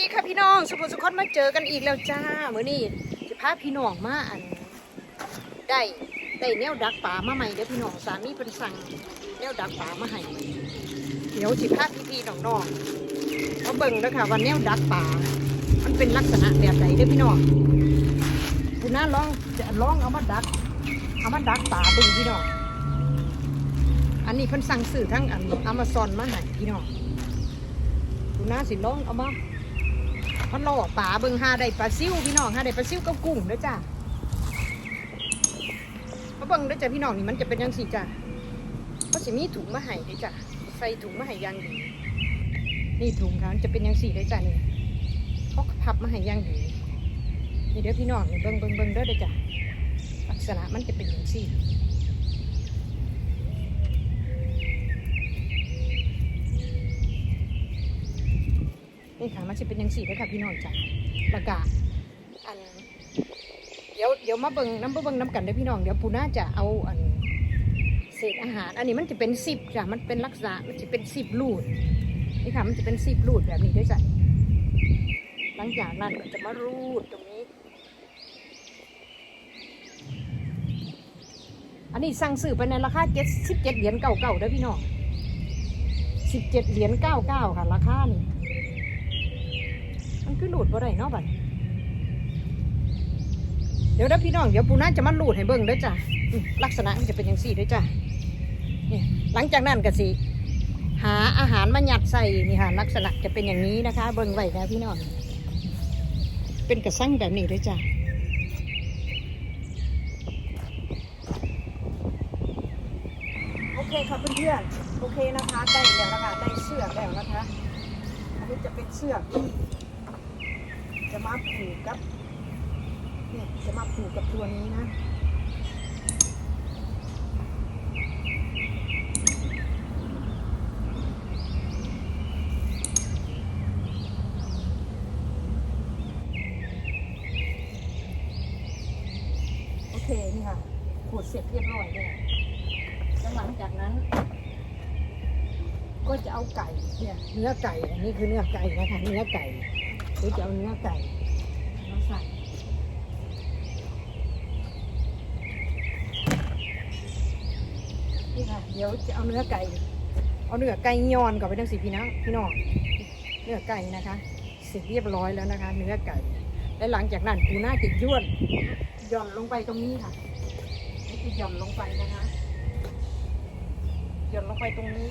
ดีค่ะพี่น้อง สุภสุคนมาเจอกันอีกแล้วจ้ามื้อนี้จะพาพี่น้องมาอันได้ได้แนวดักป่ามาใหม่เด้อพี่น้องสามีเพิ่นสั่งแนวดักป่ามาให้เดี๋ยวสิพาพี่ๆน้องๆมาเบิ่งเด้อค่ะว่าแนวดักป่ามันเป็นลักษณะแบบไหนเด้อพี่น้องคุณน้าลองจะลองเอามาดักเอามาดักป่าเบิ่งพี่น้องอันนี้เพิ่นสั่งซื้อทั้งอันอเมซอนมาให้พี่น้องคุณน้าสิลองเอามา พันล่อป่าเบิ่งหาได้ปลาซิ่วพี่น้องหาได้ปลาซิ่วกับกุ้งเด้อจ้ามาเบิ่งเด้อจ้าพี่น้องนี่มันจะเป็นยังสีจ้าเขาสิมีถุงมาให้เด้อจ้าใส่ถุงมาให้อยังดีนี่ถุงค่ะมันจะเป็นยังสี่เด้อจ้านี่เขาพับมาให้อยังดีนี่เด้อพี่น้องนี่เบิ่งเบิ่งเบิ่งเด้อเด้อจ้าลักษณะมันจะเป็นยังสี่ นี่ค่ะมันจะเป็นยังสี่เลยค่ะพี่น้องจ้ะแล้วก็อันเดี๋ยวเดี๋ยวมาเบิ่งน้ำเบิ่งน้ำกันเด้พี่น้องเดี๋ยวปูน่าจะเอาอันเศษอาหาร อันนี้มันจะเป็นสิบจ้ะมันเป็นลักษณะมันจะเป็นสิบลูดนี่ค่ะมันจะเป็นสิบลูดแบบนี้ด้วยจ้ะหลังจากนั้นก็จะมารูดตรงนี้ อันนี้สั่งซื้อไปในราคาเจ็ดสิบเจ็ดเหรียญเก่าๆเด้พี่น้องสิบเจ็ดเหรียญเก้าเก้าค่ะราคานี่ มันคือหลุดบ่ได้เนาะบัดเดี๋ยวเด้อพี่น้องเดี๋ยวปูน่าจะมาหลุดให้เบิ่งด้อจ้ะลักษณะมันจะเป็นอย่างสี่ด้อจ้ะเนี่ยหลังจากนั้นก็สิหาอาหารมายัดใส่นี่ค่ะลักษณะจะเป็นอย่างนี้นะคะ เบิ่งไว้นะพี่น้องเป็นกระสังแบบนี้ด้อจ้ะโอเคค่ะเพื่อนๆโอเคนะคะได้แล้วนะคะได้เสื้อแล้วนะคะอันนี้จะเป็นเสื้อที่ จะมาผูกกับเนี่ยจะมาผูกกับตัวนี้นะโอเคนี่ค่ะขูดเสร็จเรียบร้อยแล้วแล้วหลังจากนั้น ก็จะเอาไก่เนี่ยเนื้อไก่อันนี้คือเนื้อไก่นะคะเนื้อไก่ หรือจะเอาเนื้อไก่มาใส่นี่ค่ะเดี๋ยวจะเอาเนื้อไก่ เอาเนื้อไก่ย้อนก่อนไปทั้งสิพี่น้องพี่น้องเนื้อไก่นะคะเสร็จเรียบร้อยแล้วนะคะ เนื้อไก่ และหลังจากนั้นปูน่าจะย้วนย่อนลงไปตรงนี้ค่ะนี่คือย่อนลงไปนะคะย่อนลงไปตรงนี้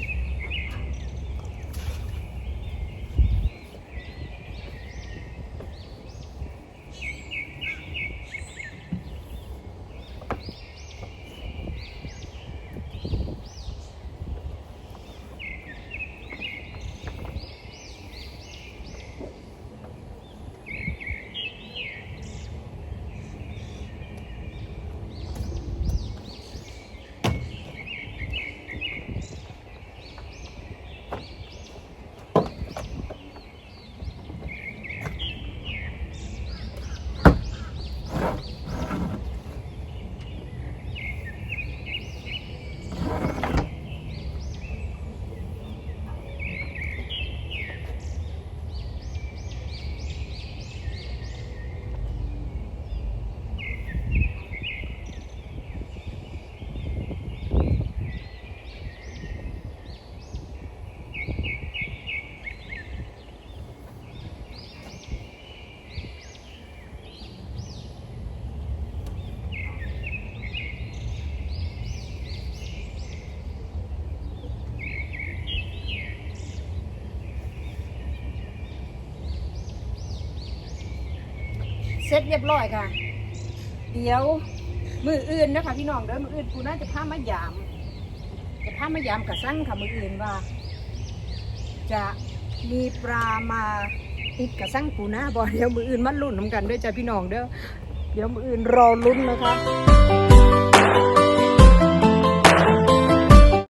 เสร็จเรียบร้อยค่ะ เดี๋ยวมืออื่นนะคะพี่น้องเด้อมืออื่นปูน่าจะพามายาม จะพามายามกับสั่งค่ะมืออื่นว่า จะมีปลามาติดกับสั่งปูน่าบ่เดี๋ยวมืออื่นมันลุ้นน้ำกันด้วยจ้ะพี่น้องเด้อเดี๋ยวมืออื่นรอลุ้นนะคะ